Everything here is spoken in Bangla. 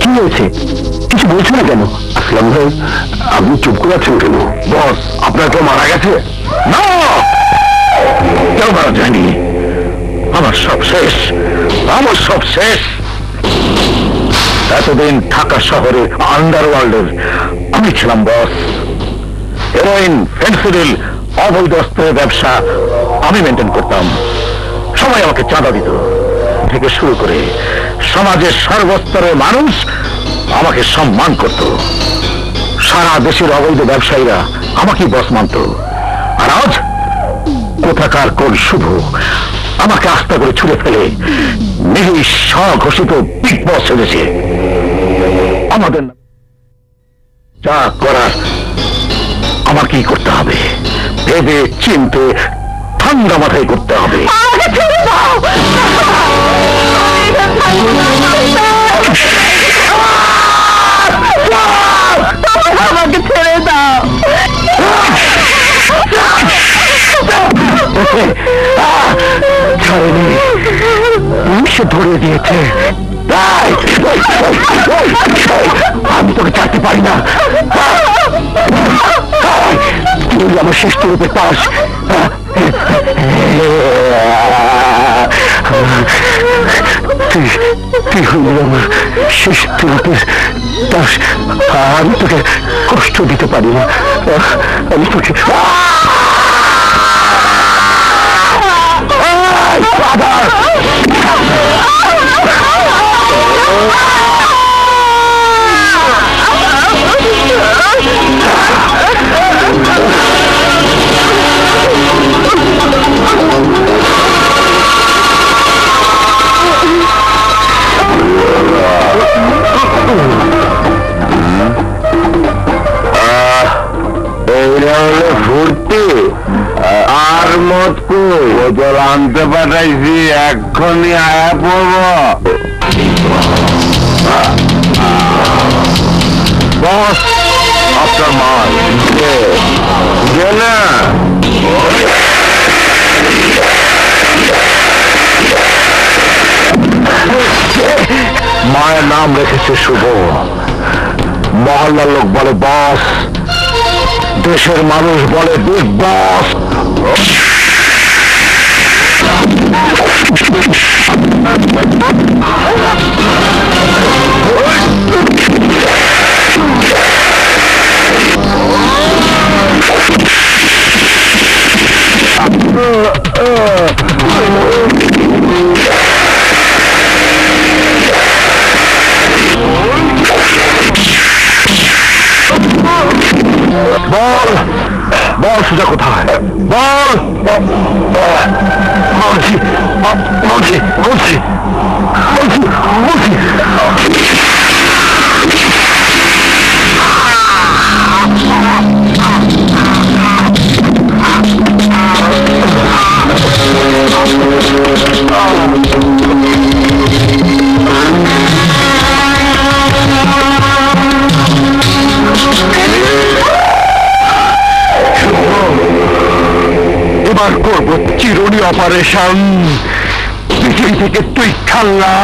কি হয়েছে? কিছু বলছো না কেন? আসলাম ভাই, আপনি চুপ করে আছেন কেন? আপনার কেউ মারা গেছে? না! কেউ মারা আমার সব শেষ। আমার সব শেষ। এতদিন ঢাকা শহরে আন্ডারওয়ার্ল্ডের আমি ছিলাম বস। হেরোইন, ফেন্সিডিল, অবৈধ অস্ত্রের ব্যবসা আমি মেনটেন করতাম। সবাই আমাকে চাঁদা দিত। থেকে শুরু করে সমাজের সর্বস্তরের মানুষ আমাকে সম্মান করত। সারা দেশের অবৈধ ব্যবসায়ীরা আমাকে বস মানত। আর আজ কোথাকার কোন শুভ আমাকে আস্থা করে ছুড়ে ফেলে নিজেই স্বঘোষিত বিগ বস হয়েছে আমাদের না। যা করার আমাকেই করতে হবে। ভেবে চিনতে ঠান্ডা মাথায় করতে হবে। আমাকে ছেড়ে দাও! ছাড়েনি। ধরে দিয়েছে। আমি তোকে ছাড়তে পারি না। তুই আমার শেষ রূপে পাস তুই আমি তোকে কষ্ট দিতে পারি না। আমি তোকে আর মত কই বোতল আনতে পাঠাইছি, এক্ষুনি আয়া পড়ব। বস, আপনার মাল না মায়ের নাম রেখেছে শুভ। মহল্লার লোক বলে, বস। দেশের মানুষ বলে বিগ বস বল সুজা কোথায়? বল। বলছি বলছি বলছি বলছি বলছি এবার করব চিরুনি অপারেশন পৃথিবী থেকে তুই খাল্লা